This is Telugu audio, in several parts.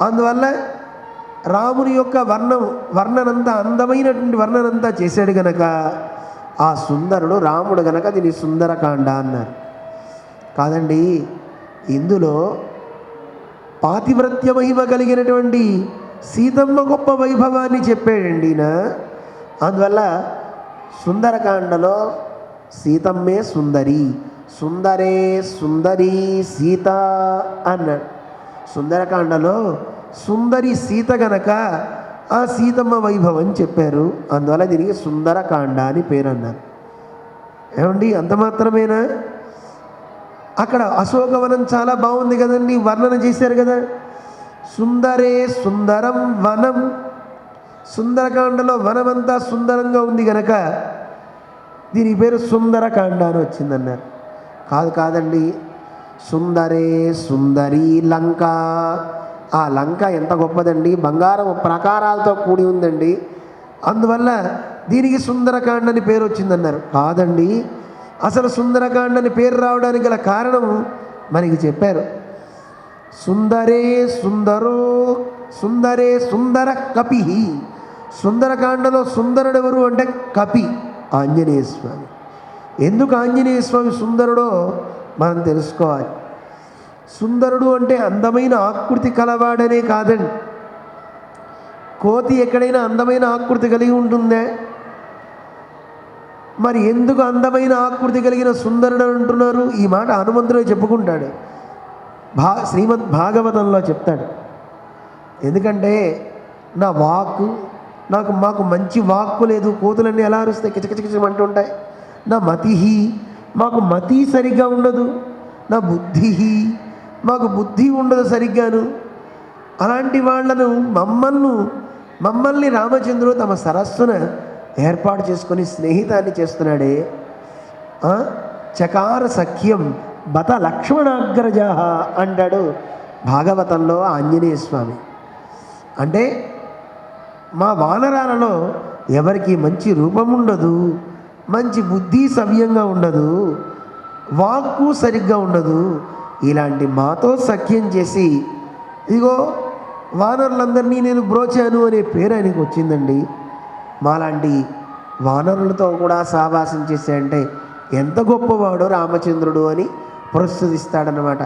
అందువల్ల రాముని యొక్క వర్ణం వర్ణనంతా అందమైనటువంటి వర్ణనంతా చేశాడు గనక ఆ సుందరుడు రాముడు గనక దీని సుందరకాండ అన్నారు. కాదండి ఇందులో పాతివ్రత్య మహిమ కలిగినటువంటి సీతమ్మ గొప్ప వైభవాన్ని చెప్పాడండి ఈయన. అందువల్ల సుందరకాండలో సీతమ్మే సుందరి సుందరే సుందరి సీత అన్నాడు. సుందరకాండలో సుందరి సీత గనక ఆ సీతమ్మ వైభవం చెప్పారు. అందువల్ల దీనికి సుందరకాండ అని పేరు అన్నారు ఏమండి? అంత మాత్రమేనా? అక్కడ అశోకవనం చాలా బాగుంది కదండి. వర్ణన చేశారు కదా. సుందరే సుందరం వనం. సుందరకాండలో వనమంతా సుందరంగా ఉంది గనక దీని పేరు సుందరకాండ అని వచ్చిందన్నారు. కాదు కాదండి సుందరే సుందరి లంక. ఆ లంక ఎంత గొప్పదండి? బంగారం ప్రకారాలతో కూడి ఉందండి. అందువల్ల దీనికి సుందరకాండ అని పేరు వచ్చిందన్నారు. కాదండి. అసలు సుందరకాండ అని పేరు రావడానికి గల కారణం మనకి చెప్పారు. సుందరే సుందరో సుందరే సుందర కపి. సుందరకాండలో సుందరుడు ఎవరు అంటే కపి ఆంజనేయ స్వామి ఎందుకు ఆంజనేయ స్వామి సుందరుడో? మనం తెలుసుకోవాలి. సుందరుడు అంటే అందమైన ఆకృతి కలవాడనే కాదండి. కోతి ఎక్కడైనా అందమైన ఆకృతి కలిగి ఉంటుందే? మరి ఎందుకు అందమైన ఆకృతి కలిగిన సుందరుడు అంటున్నారు? ఈ మాట హనుమంతుడే చెప్పుకుంటాడు. భా శ్రీమద్ భాగవతంలో చెప్తాడు. ఎందుకంటే నా వాక్కు నాకు మాకు మంచి వాక్కు లేదు. కోతులన్నీ ఎలా అరుస్తాయి? కిచకిచకిచమంటుంటాయి. నా మతిహి మాకు మతి సరిగ్గా ఉండదు. నా బుద్ధి మాకు బుద్ధి ఉండదు సరిగ్గాను. అలాంటి వాళ్ళను మమ్మల్ని మమ్మల్ని రామచంద్రుడు తమ సరస్సున ఏర్పాటు చేసుకొని స్నేహితాన్ని చేస్తున్నాడే. చకార సఖ్యం బత లక్ష్మణాగ్రజ అంటాడు భాగవతంలో ఆంజనేయ స్వామి. అంటే మా వానరాలలో ఎవరికి మంచి రూపం ఉండదు. మంచి బుద్ధి సవ్యంగా ఉండదు వాక్కు సరిగ్గా ఉండదు. ఇలాంటి మాతో సఖ్యం చేసి ఇగో వానరులందరినీ నేను బ్రోచాను అనే పేరు ఆయనకు వచ్చిందండి. మాలాంటి వానరులతో కూడా సావాసం చేశాడంటే ఎంత గొప్పవాడో రామచంద్రుడు అని ప్రస్తుతిస్తాడనమాట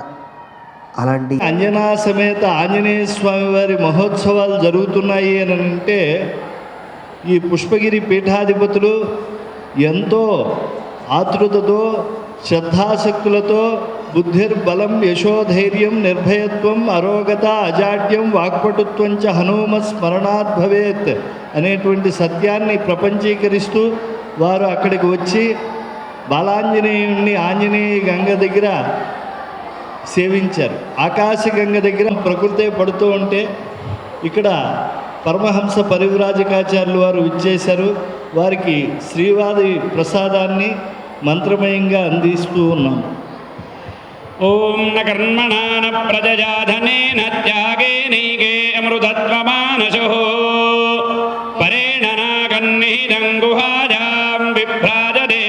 అలాంటి అంజనా సమేత ఆంజనేయ స్వామి వారి మహోత్సవాలు జరుగుతున్నాయి అని అంటే ఈ పుష్పగిరి పీఠాధిపతులు ఎంతో ఆతృతతో శ్రద్ధాశక్తులతో బుద్ధిర్బలం యశోధైర్యం నిర్భయత్వం అరోగత అజాడ్యం వాక్పటుత్వం చ హనుమ స్మరణాద్ భవేత్ అనేటువంటి సత్యాన్ని ప్రపంచీకరిస్తూ వారు అక్కడికి వచ్చి బాలాంజనేయుణ్ణి ఆంజనేయ గంగ దగ్గర సేవించారు. ఆకాశగంగ దగ్గర ప్రకృతే పడుతూ ఉంటే ఇక్కడ పరమహంస పరివ్రాజకాచార్యులు వారు విచ్చేశారు. వారికి శ్రీవారి ప్రసాదాన్ని మంత్రమయంగా అందిస్తూ ఉన్నాం ఓం నకర్మణాన ప్రజయాధనేన త్యాగే నైకే అమృతత్వమానశో. పరేణ నాగన్నిహితం గుహాయాం విభ్రాజతే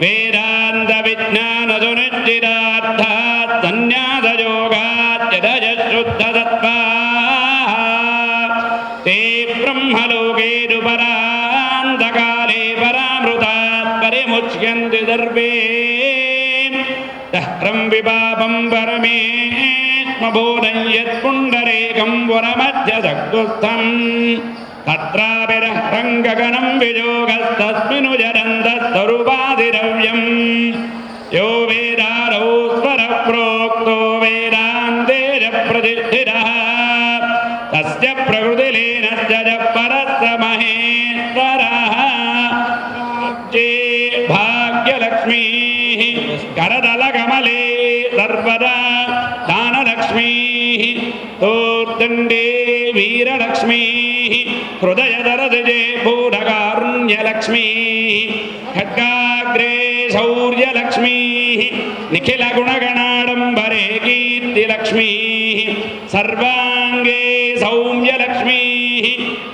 వేదాంత విజ్ఞాన శుద్ధ ब्रह्मलोकेरुपरान्तकाले परामृतात् परिमुच्यन्ति सर्वे दह्रं विपापं परमेत्मबोधं यत्पुण्डरेकं वरमध्यसक्तुस्थम् तत्राभिरङ्गगणं वियोगस्तस्मिनुजरन्तस्तरुपाधिरव्यम् प्रकृतिलीनस्य च परस्य महेश्वरः राज्ये भाग्यलक्ष्मीः करदलकमले सर्वदा दानलक्ष्मीः तोर्दण्डे वीरलक्ष्मीः हृदयदरदजे भूढकारुण्यलक्ष्मीः खड्गाग्रे शौर्यलक्ष्मीः निखिलगुणगणाडम्बरे कीर्तिलक्ष्मीः सर्वाङ्गे सौम्यलक्ष्मीः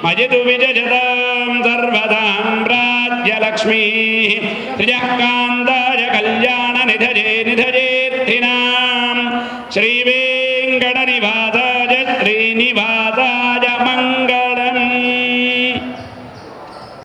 मजितु विजयतां सर्वदां राज्यलक्ष्मीः त्रिजः कान्ताय कल्याणनिधजे निधजेत्थिनां